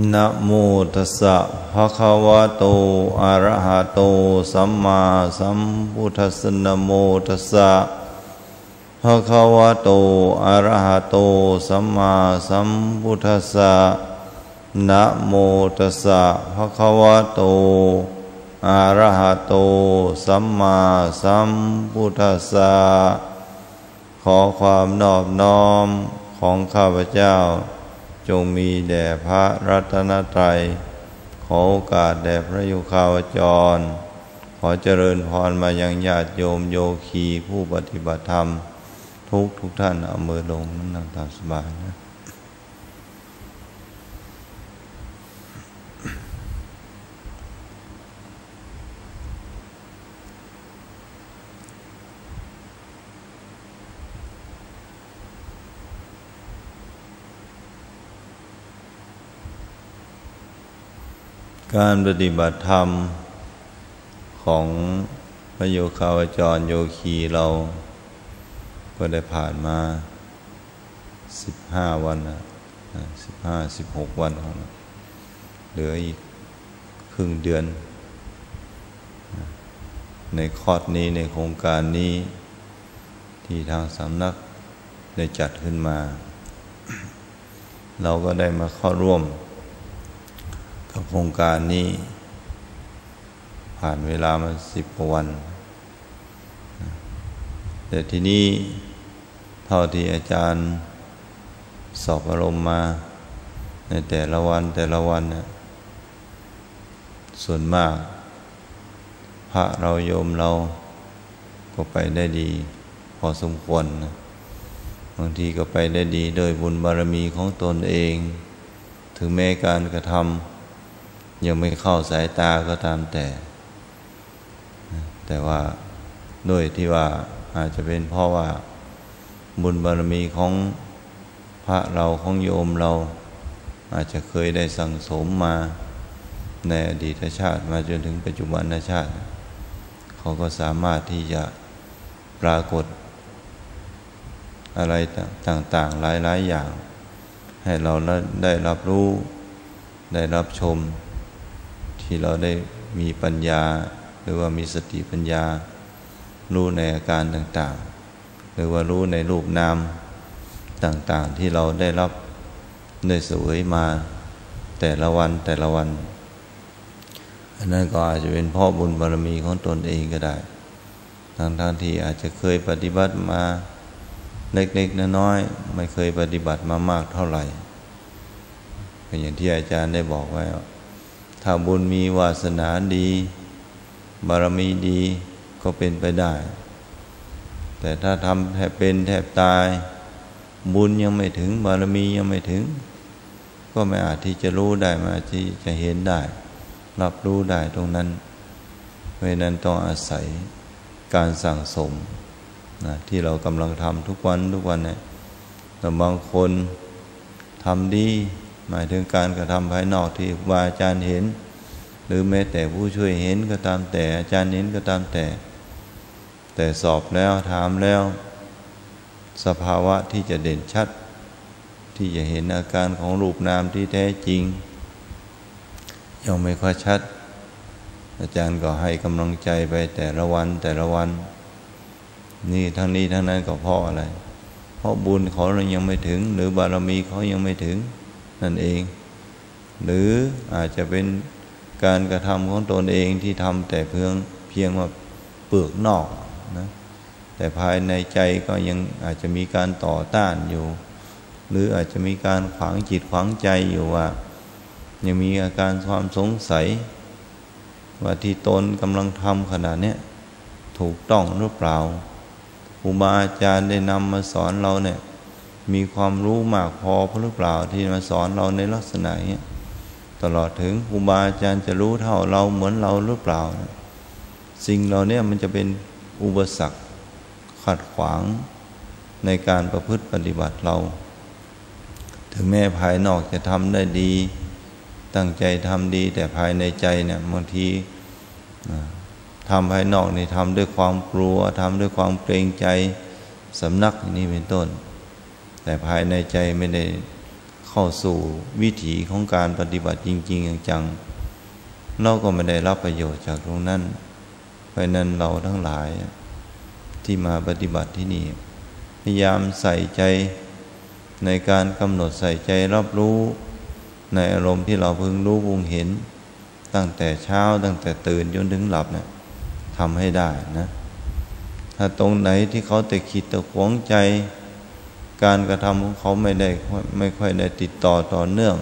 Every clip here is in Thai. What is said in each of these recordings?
นะโมตัสสะภะคะวะโต อะระหะโต สัมมาสัมพุทธัสสะนะโมตัสสะภะคะวะโต อะระหะโต สัมมาสัมพุทธัสสะนะโมตัสสะภะคะวะโต อะระหะโต สัมมาสัมพุทธัสสะขอความนอบน้อมของข้าพเจ้า จงมีแด่พระรัตนตรัย ขอโอกาสแด่พระยุคาวจร ขอเจริญพรมายังญาติโยมโยคีผู้ปฏิบัติธรรม ทุกทุกท่านเอามือลงนั่งตามสบายนะ การปฏิบัติธรรมของพระโยคาวจรโยคีเราก็ได้ผ่านมาสิบห้าวันนะสิบห้าสิบหกวันของเหลืออีกครึ่งเดือน ในคอร์สนี้ในโครงการนี้ที่ทางสำนักได้จัดขึ้นมา เราก็ได้มาเข้าร่วม กับโครงการนี้ ผ่านเวลามาสิบกว่าวัน แต่ทีนี้เท่าที่อาจารย์สอบอารมณ์มา ในแต่ละวันแต่ละวันเนี่ยส่วนมาก พระเราโยมเราก็ไปได้ดี พอสมควรนะบางทีก็ไปได้ดี โดยบุญบารมีของตนเอง ถึงแม้การกระทำ ยังไม่เข้าสายตาก็ตามแต่ แต่ว่าด้วยที่ว่าอาจจะเป็นเพราะว่าบุญบารมีของพระเราของโยมเรา อาจจะเคยได้สั่งสมมาในอดีตชาติมาจนถึงปัจจุบันชาติ เขาก็สามารถที่จะปรากฏ อะไรต่างๆหลายๆอย่าง ให้เราได้รับรู้ได้รับชม ที่เราได้มีปัญญา หรือว่ามีสติปัญญา รู้ในอาการต่างๆ หรือว่ารู้ในรูปนามต่างๆ ที่เราได้รับได้สวยมาแต่ละวันแต่ละวัน อันนั้นก็อาจจะเป็นพ่อบุญบารมีของตนเองก็ได้ทั้งทางที่อาจจะเคยปฏิบัติมาเล็กๆน้อยๆไม่เคยปฏิบัติมามากเท่าไหร่ก็นอย่างที่อาจารย์ได้บอกไว้ ถ้าบุญมีวาสนาดี บารมีดีก็เป็นไปได้ แต่ถ้าทำแทบเป็นแทบตาย บุญยังไม่ถึง บารมียังไม่ถึง ก็ไม่อาจที่จะรู้ได้มาที่จะเห็นได้ รับรู้ได้ตรงนั้นเพราะนั้นต้องอาศัยการสั่งสมนะที่เรากำลังทำทุกวันทุกวันเนี่ยแต่บางคนทำดี หมายถึงการกระทำภายนอกที่ว่าอาจารย์เห็น หรือแม้แต่ผู้ช่วยเห็นก็ตามแต่อาจารย์เห็นก็ตามแต่ แต่สอบแล้วถามแล้ว สภาวะที่จะเด่นชัด ที่จะเห็นอาการของรูปนามที่แท้จริง ยังไม่ค่อยชัด อาจารย์ก็ให้กำลังใจไปแต่ละวันแต่ละวัน นี่ทั้งนี้ทั้งนั้นก็เพราะอะไร เพราะบุญเขายังไม่ถึง หรือบารมีเขายังไม่ถึง นั่นเอง หรืออาจจะเป็นการกระทำของตนเองที่ทำแต่เพียงเพียงว่าเปลือกนอกนะแต่ภายในใจก็ยังอาจจะมีการต่อต้านอยู่ หรืออาจจะมีการขวางจิตขวางใจอยู่ว่า ยังมีอาการความสงสัย ว่าที่ตนกำลังทำขนาดนี้ถูกต้องหรือเปล่าครูบาอาจารย์ได้นำมาสอนเราเนี่ย มีความรู้มากพอหรือเปล่าที่มาสอนเราในลักษณะนี้ตลอดถึงครูบาอาจารย์จะรู้เท่าเราเหมือนเราหรือเปล่า สิ่งเราเนี่ยมันจะเป็นอุปสรรคขัดขวางในการประพฤติปฏิบัติเรา ถึงแม้ภายนอกจะทำได้ดี ตั้งใจทำดี แต่ภายในใจเนี่ยบางทีทำภายนอกนี่ทำด้วยความกลัวทำด้วยความเกรงใจสำนักนี้เป็นต้น แต่ภายในใจไม่ได้เข้าสู่วิถีของการปฏิบัติจริง ๆ จังเราก็ไม่ได้รับประโยชน์จากตรงนั้นเพราะนั้นเราทั้งหลายที่มาปฏิบัติที่นี่ พยายามใส่ใจในการกำหนดใส่ใจรับรู้ในอารมณ์ที่เราพึงรู้พึงเห็น ตั้งแต่เช้าตั้งแต่ตื่นจนถึงหลับเนะี่ยทำให้ได้นะ ถ้าตรงไหนที่เขาแต่คิดแต่ขวงใจ การกระทำของเขาไม่ได้ไม่ค่อยได้ติดต่อต่อเนื่อง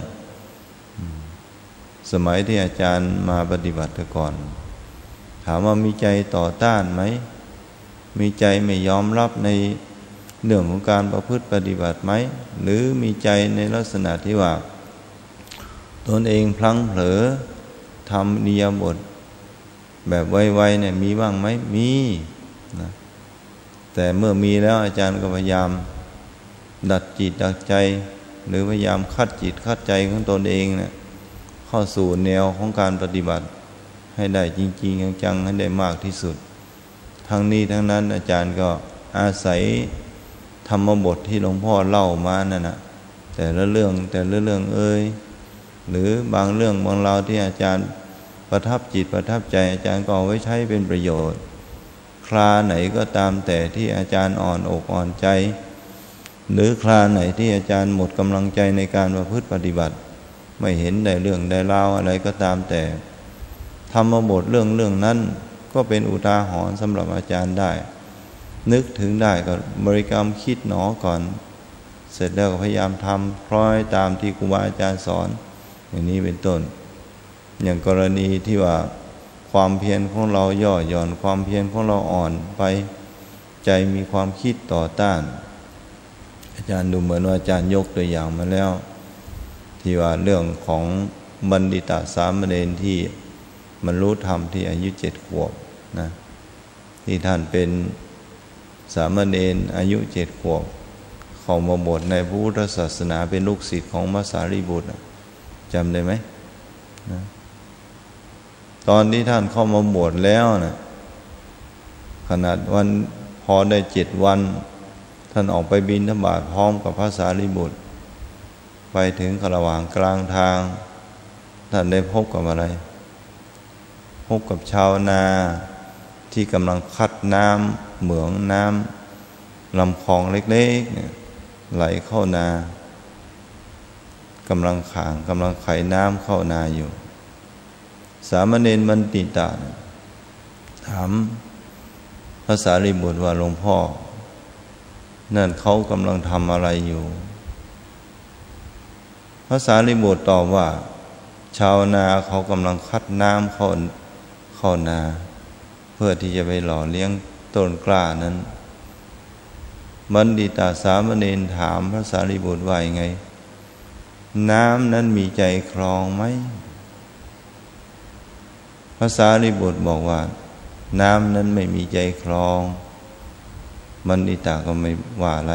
สมัยที่อาจารย์มาปฏิบัติก่อน ถามว่ามีใจต่อต้านไหม มีใจไม่ยอมรับในเรื่องของการประพฤติปฏิบัติไหม หรือมีใจในลักษณะที่ว่าตนเองพลังเผลอทำนิยบท แบบไวๆเนี่ยมีบ้างไหมมีนะแต่เมื่อมีแล้วอาจารย์ก็พยายาม ดัดจิตดัดใจ หรือพยายามคัดจิตคัดใจของตนเองเนะี่ยเข้าสู่แนวของการปฏิบัติ ให้ได้จริงๆจังๆให้ได้มากที่สุด ทั้งนี้ทั้งนั้นอาจารย์ก็อาศัยธรรมบทที่หลวงพ่อเล่ามานั่นนะแต่ละเรื่องแต่ละเรื่องเอ้ยหรือบางเรื่องบางราวที่อาจารย์ประทับจิตประทับใจอาจารย์ก็เอาไว้ใช้เป็นประโยชน์ คลาไหนก็ตามแต่ที่อาจารย์อ่อนอกอ่อนใจ หรือคลาไหนที่อาจารย์หมดกำลังใจในการประพฤติปฏิบัติ ไม่เห็นได้เรื่องได้ราวอะไรก็ตามแต่ทำมาบทเรื่องเรื่องนั้น ก็เป็นอุทาหรณ์สำหรับอาจารย์ได้ นึกถึงได้ก็บริกรรมคิดหนอก่อน เสร็จแล้วก็พยายามทำพร้อยตามที่ครูบาอาจารย์สอน อย่างนี้เป็นต้น อย่างกรณีที่ว่าความเพียรของเราย่อหย่อนความเพียรของเราอ่อนไป ใจมีความคิดต่อต้าน จารย์ดูเหมือนว่าอาจารย์ยกตัวอย่างมาแล้ว ที่ว่าเรื่องของบัณฑิตาสามเณรที่มันรู้ธรรมที่อายุเจ็ดขวบนะที่ท่านเป็นสามเณรอายุเจ็ดขวบเข้ามาบวชในพระพุทธศาสนาเป็นลูกศิษย์ของมาสารีบุตรจำได้ไหมนะตอนที่ท่านเข้ามาบวชแล้วนะขนาดวันพอได้เจ็ดวัน ท่านออกไปบินธบาตพร้อมกับพระสารีบุตร ไปถึงขระหว่างกลางทาง ท่านได้พบกับอะไร พบกับชาวนาที่กำลังคัดน้ำเหมืองน้ำลำคลองเล็กๆ ไหลเข้านากำลังขางกำลังไขน้ำเข้านาอยู่ สามเณรมันติตาถามภาษาริบุตรว่าหลวงพ่อ นั่นเขากำลังทำอะไรอยู่ภาษาริบุตรตอบว่า ชาวนาเขากำลังคัดน้ำเข้าเข้านา เพื่อที่จะไปหล่อเลี้ยงต้นกล้านั้น บัณฑิตาสามเณรถามพระสารีบุตรว่ายังไง น้ำนั้นมีใจคลองไหมภาษาริบุตรบอกว่า น้ำนั้นไม่มีใจคลอง มันอิตาก็ไม่ว่าอะไร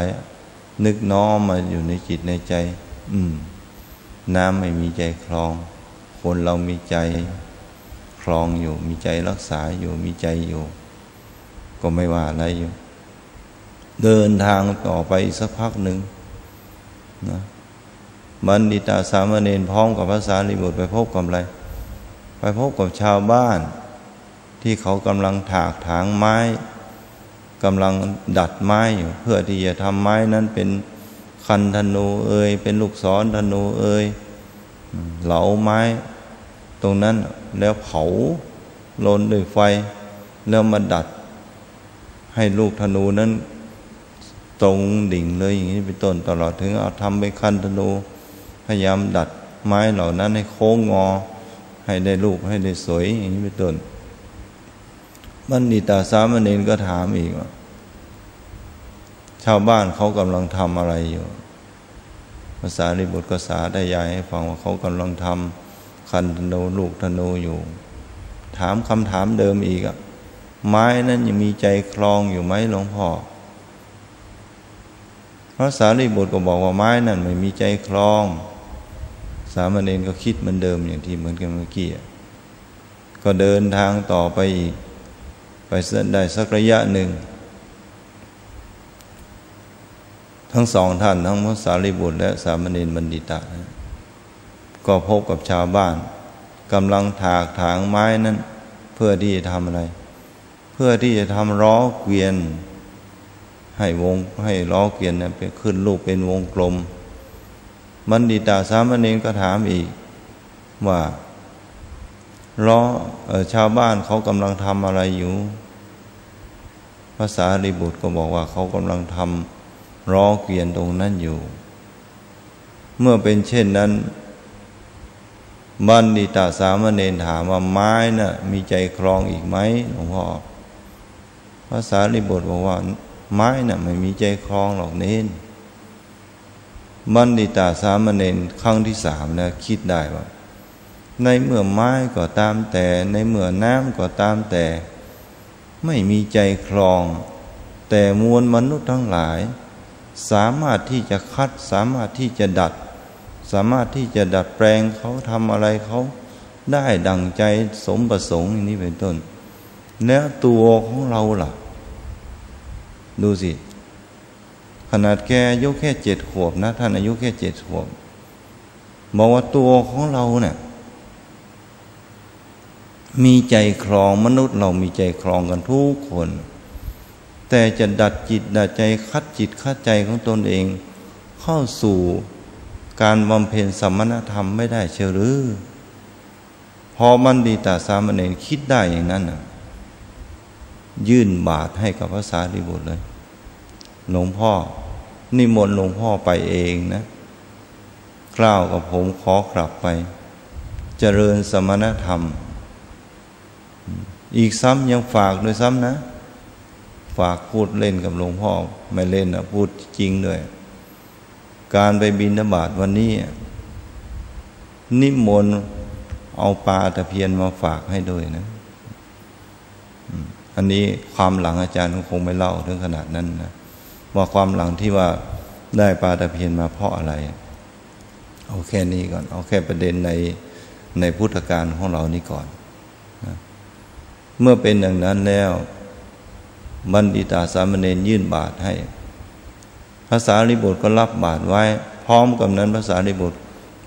นึกน้อมมาอยู่ในจิตในใจ อืม น้ำไม่มีใจคลอง คนเรามีใจคลองอยู่ มีใจรักษาอยู่ มีใจอยู่ ก็ไม่ว่าอะไรอยู่ เดินทางต่อไปสักพักหนึ่งนะมันดิตาสามเณรพร้อมกับภาษาลิบุตรไปพบกับอะไร ไปพบกับชาวบ้าน ที่เขากำลังถากถางไม้ กำลังดัดไม้อยู่เพื่อที่จะทำไม้นั้นเป็นคันธนูเอ่ยเป็นลูกศรธนูเอ่ยเหลาไม้ ตรงนั้นแล้วเผาลนด้วยไฟ แล้วมาดัด ให้ลูกธนูนั้น ตรงดิ่งเลยอย่างนี้เป็นต้นตลอดถึงเอาทำเป็นคันธนู พยายามดัดไม้เหล่านั้นให้โค้งงอ ให้ได้รูปให้ได้สวยอย่างนี้เป็นต้น บัณฑิตาสามเณรก็ถามอีกว่า ชาวบ้านเขากำลังทำอะไรอยู่ ภาษาริบุตรก็สาได้ยายให้ฟังว่าเขากำลังทำคันธนูลูกธนูอยู่ ถามคำถามเดิมอีกอะไม้นั้นยังมีใจคลองอยู่ไหมหลวงพ่อพระสารีบุตรก็บอกว่าไม้นั้นไม่มีใจคลอง สามเณรก็คิดเหมือนเดิมอย่างที่เหมือนกันเมื่อกี้ก็เดินทางต่อไปอีก ไปได้สักระยะหนึ่ง ทั้งสองท่านทั้งพระสารีบุตรและสามเณรบัณฑิตะก็พบกับชาวบ้านกำลังถากถางไม้นั้น เพื่อที่จะทำอะไร เพื่อที่จะทำล้อเกวียน ให้วงให้ล้อเกวียนนี่ยเป็นขึ้นรูปเป็นวงกลมบัณฑิตาสามเณรก็ถามอีกว่า ล้อชาวบ้านเขากำลังทำอะไรอยู่ภาษาริบุตรก็บอกว่าเขากำลังทำล้อเกวียนตรงนั้นอยู่ เมื่อเป็นเช่นนั้น บัณฑิตาสามเณรถามว่าไม้นะ่ะมีใจครองอีกไหมหลวงพ่อภาษาลิบุตรบอกว่า ไม้นะ่ะไม่มีใจครองหรอกเน้นบัณฑิตาสามเณรครั้งที่สามนะคิดได้ว่า ในเมื่อไม้ก็ตามแต่ ในเมื่อน้ำก็ตามแต่ ไม่มีใจครอง แต่มวลมนุษย์ทั้งหลาย สามารถที่จะคัด สามารถที่จะดัด สามารถที่จะดัดแปลงเขาทำอะไรเขาได้ดังใจสมประสงค์อย่างนี้เป็นต้น แล้วตัวของเราล่ะ ดูสิ ขนาดแกอายุแค่เจ็ดขวบนะ ท่านอายุแค่เจ็ดขวบบอกว่าตัวของเราเนี่ย มีใจครองมนุษย์เรามีใจครองกันทุกคน แต่จะดัดจิตดัดใจคัดจิตคัดใจของตนเอง เข้าสู่การบำเพ็ญสมณธรรมไม่ได้เชื่อหรือ พอมันดีตาสามเณรคิดได้อย่างนั้นนะยื่นบาทให้กับพระสารีบุตรเลย หลวงพ่อ นิมนต์หลวงพ่อไปเองนะกล่าวกับผมขอกลับไป เจริญสมณธรรม อีกซ้ำยังฝากด้วยซ้ำนะ ฝากพูดเล่นกับหลวงพ่อ ไม่เล่นนะพูดจริงด้วย การไปบินนบาตวันนี้ นิมนต์เอาปลาตะเพียนมาฝากให้ด้วยนะ อันนี้ความหลังอาจารย์คงไม่เล่าถึงขนาดนั้นนะว่าความหลังที่ว่าได้ปลาตะเพียนมาเพราะอะไร เอาแค่นี้ก่อน เอาแค่ประเด็นในในพุทธการของเรานี้ก่อนนะ เมื่อเป็นอย่างนั้นแล้วบัณฑิตาสามเณรยื่นบาทให้ ภาษาลิบุตรก็รับบาตรไว้ พร้อมกับนั้นภาษาลิบุตร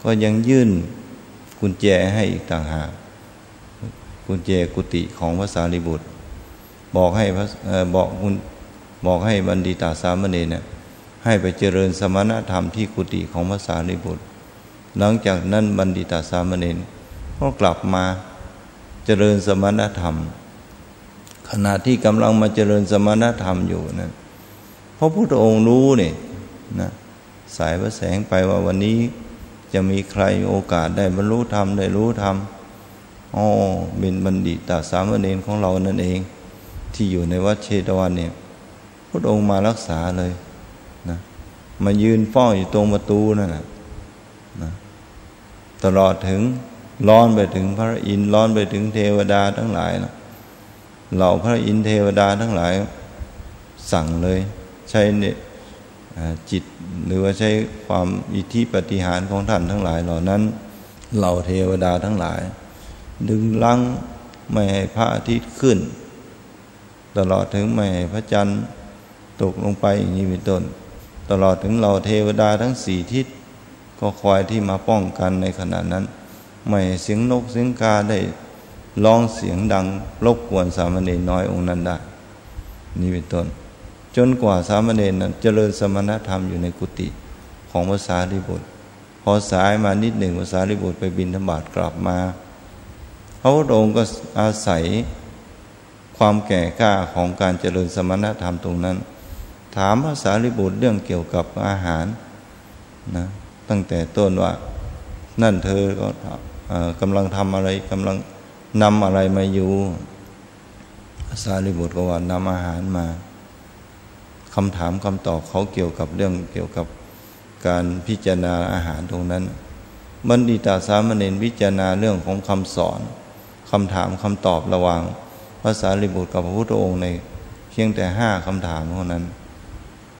ก็ยังยื่นกุญแจให้อีกต่างหากกุญแจกุฏิของภาษาลิบุตร บอกให้บอกคุณบอกให้บัณฑิตาสามเณรเนี่ยให้ไปเจริญสมณธรรมที่กุฏิของภาษาลิบุตร หลังจากนั้นบัณฑิตาสามเณรก็กลับมา จริญสมณธรรม ขณะที่กำลังมาเจริญสมณธรรมอยู่นั้นพระพุทธองค์รู้เนี่ยนะสายพระแสงไปว่าวันนี้จะมีใครโอกาสได้บรรลุธรรมได้รู้ธรรมอ๋อเป็นบัณฑิตาสามเณรของเรานั่นเอง ที่อยู่ในวัดเชตวันเนี่ยพระองค์มารักษาเลยนะมายืนเฝ้าอยู่ตรงประตูนั่นนะนะตลอดถึง ร้อนไปถึงพระอินทร์ร้อนไปถึงเทวดาทั้งหลายนะเหล่าพระอินทร์เทวดาทั้งหลาย สั่งเลยใช้เนี่ยจิตหรือว่าใช้ความอิทธิปฏิหารของท่านทั้งหลาย เหล่านั้นเหล่าเทวดาทั้งหลาย ดึงลังไม่ให้พระอาทิตย์ขึ้น ตลอดถึงไม่ให้พระจันทร์ตกลงไปอย่างนี้เป็นต้น ตลอดถึงเหล่าเทวดาทั้งสี่ทิศก็คอยที่มาป้องกันในขณะนั้น ไม่เสียงนกเสียงกาได้ร้องเสียงดังรบกวนสามเณรน้อยองค์นั้นได้นี่เป็นต้น จนกว่าสามเณรนั้นเจริญสมณธรรมอยู่ในกุฏิของภาษาลิบุตรพอสายมานิดหนึ่งภาษาลิบุตรไปบินธบาตกลับมาพระพุทธองค์ก็อาศัยความแก่กล้าของการเจริญสมณธรรมตรงนั้น ถามภาษาลิบุตรเรื่องเกี่ยวกับอาหารนะตั้งแต่ต้นว่า นั่นเธอก็กำลังทำอะไรกำลังนำอะไรมาอยู่ภาษาลิบุตรก็ว่านำอาหารมาคำถามคำตอบเขาเกี่ยวกับเรื่องเกี่ยวกับการพิจารณาอาหารตรงนั้น บัณฑิตาสามเณรพิจารณาเรื่องของคำสอนคำถามคำตอบระหว่างภาษาลิบุตรกับพระพุทธองค์ในเพียงแต่ห้าคำถามเท่านั้น